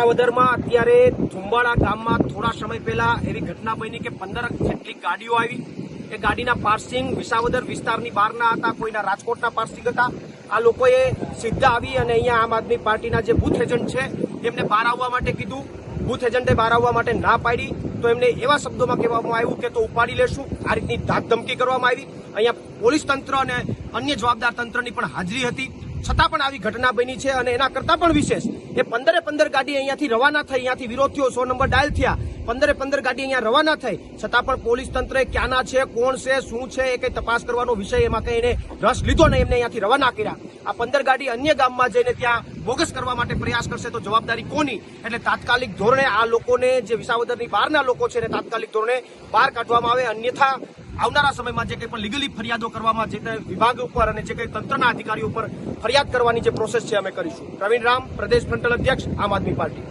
વિસાવદરમાં અત્યારે થુંબાળા ગામમાં થોડા સમય પહેલા એવી ઘટના બની કે પંદર જેટલી ગાડીઓ આવી. એ ગાડીના પાર્સિંગ વિસાવદર વિસ્તારની બહારના હતા, કોઈના રાજકોટના પાર્સિંગ હતા. આ લોકોએ સીધા આવી અને અહીંયા આમ આદમી પાર્ટીના જે બુથ એજન્ટ છે, એમને બહાર આવવા માટે કીધું. બૂથ એજન્ટે બહાર આવવા માટે ના પાડી. તો એમને એવા શબ્દોમાં કહેવામાં આવ્યું કે તો ઉપાડી લેશું. આ રીતની ધાક ધમકી કરવામાં આવી. અહીંયા પોલીસ તંત્ર અને અન્ય જવાબદાર તંત્રની પણ હાજરી હતી. છતાં પણ આવી ઘટના બની છે અને એના કરતાં પણ વિશેષ એ પંદરે પંદર ગાડી અહીંયાથી રવાના થઈ, અહીંયાથી વિરોધ થયો સો નંબર ડાયલ થયા. પંદરે પંદર ગાડી અહીંયા રવાના થઈ. છતાં પણ પોલીસ તંત્રે ક્યાંના છે, કોણ છે, શું છે, એ કઈ તપાસ કરવાનો વિષય એમાં કઈ એને રસ લીધો ને એમને અહીંયાથી રવાના કર્યા. આ પંદર ગાડી અન્ય ગામમાં જઈને ત્યાં બોગસ કરવા માટે પ્રયાસ કરશે તો જવાબદારી કોની? એટલે તાત્કાલિક ધોરણે આ લોકોને જે વિસાવદરની બહારના લોકો છે એને તાત્કાલિક ધોરણે બહાર કાઢવામાં આવે. અન્યથા આવનારા સમયમાં જે કંઈ પણ લીગલી ફરિયાદો કરવામાં, જે કંઈ વિભાગ ઉપર અને જે કંઈ તંત્રના અધિકારીઓ ઉપર ફરિયાદ કરવાની જે પ્રોસેસ છે, અમે કરીશું. પ્રવીણ રામ, પ્રદેશ ફ્રન્ટલ અધ્યક્ષ, આમ આદમી પાર્ટી.